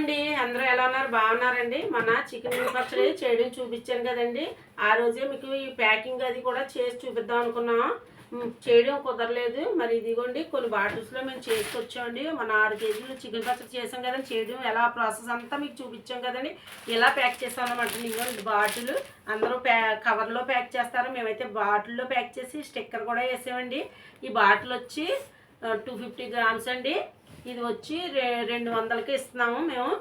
అండి. అందరూ ఎలా ఉన్నారు? బాగున్నారండి. మన చికెన్ పచ్చడి చేయడం చూపించాను కదండి. ఆ రోజే మీకు ఈ ప్యాకింగ్ అది కూడా చేసి చూపిద్దాం అనుకున్నాం. చేయడం కుదరలేదు. మరి ఇదిగోండి కొన్ని బాటిల్స్లో మేము చేసుకొచ్చామండి. మన ఆరు కేజీలు చికెన్ పచ్చడి చేసాం కదండి. చేయడం ఎలా ప్రాసెస్ అంతా మీకు చూపించాం కదండి. ఇలా ప్యాక్ చేస్తామన్నమాట అనమాట ఇదిగోండి బాటిల్. అందరూ ప్యా కవర్లో ప్యాక్ చేస్తారు? మేమైతే బాటిల్లో ప్యాక్ చేసి స్టిక్కర్ కూడా వేసామండి. ఈ బాటిల్ వచ్చి టూ ఫిఫ్టీ గ్రామ్స్ అండి. ఇది వచ్చి రె రెండు వందలకి ఇస్తున్నాము మేము.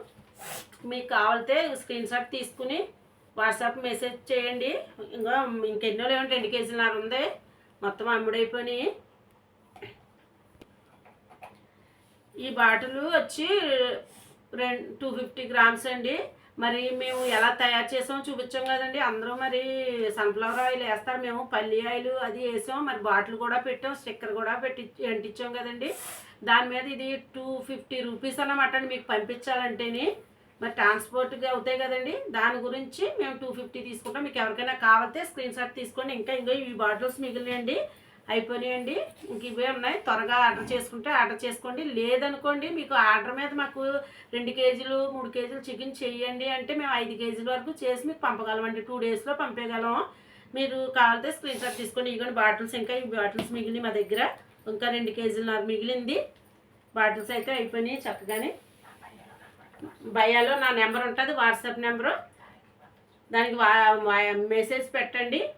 మీకు కావాలితే స్క్రీన్ షాట్ తీసుకుని వాట్సాప్ మెసేజ్ చేయండి. ఇంకా ఇంకెన్నో లేవంటే రెండు కేజీలన్నర ఉంది. మొత్తం అమ్ముడైపోయినాయి. ఈ బాటిల్ వచ్చి రెండు టూ ఫిఫ్టీ గ్రామ్స్ అండి. మరి మేము ఎలా తయారు చేసామో చూపించాం కదండి. అందరూ మరి సన్ఫ్లవర్ ఆయిల్ వేస్తారు. మేము పల్లి ఆయిల్ అది వేసాం. మరి బాటిల్ కూడా పెట్టాం. స్టిక్కర్ కూడా పెట్టి అంటించాం కదండి. దాని మీద ఇది టూ ఫిఫ్టీ రూపీస్ అన్నమాట అండి. మీకు పంపించాలంటేనే. మరి ట్రాన్స్పోర్ట్గా అవుతాయి కదండి. దాని గురించి మేము టూ ఫిఫ్టీ తీసుకుంటాం. మీకు ఎవరికైనా కావాలంటే స్క్రీన్ షాట్ తీసుకోండి. ఇంకా ఇంకా ఈ బాటిల్స్ మిగిలినండి అయిపోయినాయండి. ఇంక ఇవే ఉన్నాయి. త్వరగా ఆర్డర్ చేసుకుంటే ఆర్డర్ చేసుకోండి. లేదనుకోండి మీకు ఆర్డర్ మీద మాకు రెండు కేజీలు మూడు కేజీలు చికెన్ చేయండి అంటే మేము ఐదు కేజీల వరకు చేసి మీకు పంపగలమండి. టూ డేస్లో పంపేయగలం. మీరు కావాలంటే స్క్రీన్ షాట్ తీసుకోండి ఇవ్వండి. బాటిల్స్ ఇంకా ఈ బాటిల్స్ మిగిలినాయి మా దగ్గర. ఇంకా రెండు కేజీలన్నర మిగిలింది. బాటిల్స్ అయితే అయిపోయినాయి చక్కగానే. బయాలో నా నెంబర్ ఉంటుంది. WhatsApp number. దానికి వా- మెసేజ్ పెట్టండి.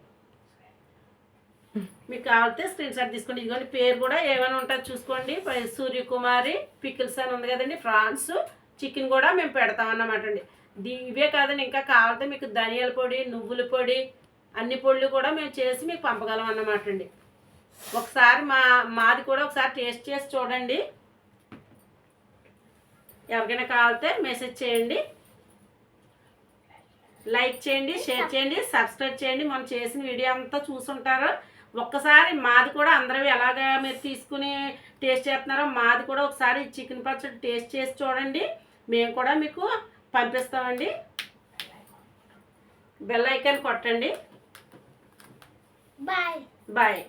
మీకు కావాలంటే స్క్రీన్ షాట్ తీసుకోండి. ఇదిగోండి పేరు కూడా ఏమైనా ఉంటుంది చూసుకోండి. సూర్యకుమారి పికిల్స్ అని ఉంది కదండి ఫ్రాన్స్. చికెన్ కూడా మేము పెడతాం అన్నమాట అండి. ఇవే కాదండి ఇంకా కావాలంటే మీకు ధనియాల పొడి నువ్వుల పొడి అన్ని పొడులు కూడా మేము చేసి మీకు పంపగలం అన్నమాట అండి. ఒకసారి మా మాది కూడా ఒకసారి టేస్ట్ చేసి చూడండి. ఎవరికైనా కావాలితే మెసేజ్ చేయండి. లైక్ చేయండి షేర్ చేయండి సబ్స్క్రైబ్ చేయండి. మనం చేసిన వీడియో అంతా చూసుంటారు. ఒక్కసారి మాది కూడా అందరూ ఎలాగ మీరు తీసుకుని టేస్ట్ చేస్తున్నారో మాది కూడా ఒకసారి చికెన్ పచ్చడి టేస్ట్ చేసి చూడండి. మేము కూడా మీకు పంపిస్తామండి. బెల్ ఐకాన్ కొట్టండి. బాయ్. బాయ్.